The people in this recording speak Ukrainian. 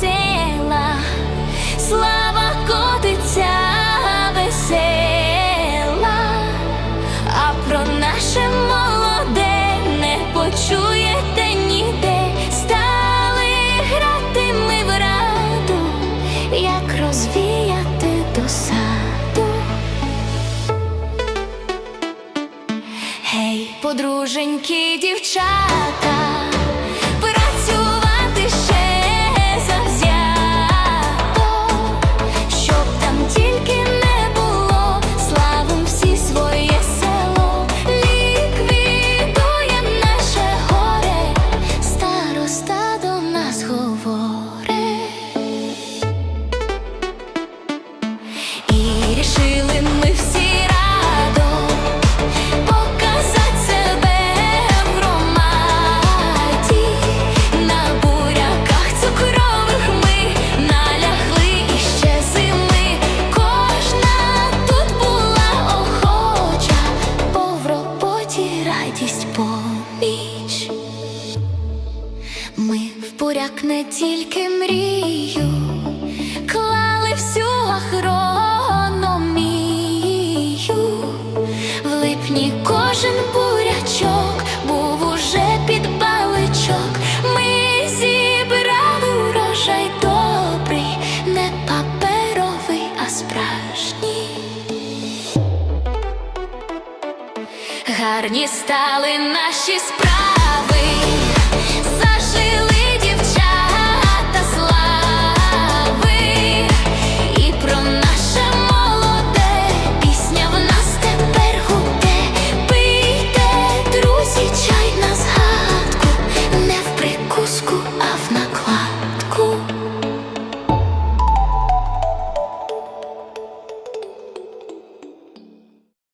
села, слава котиться весела, а про наше молоде не почуєте ніде. Стали грати ми в раду, як розвіяти досаду. Гей, подруженькі дівчата, Ми в буряк не тільки мрію, клали всю агрономію. В липні кожен бурячок був уже під баличок. Ми зібрали урожай добрий, не паперовий, а справжній. Гарні стали наші справи,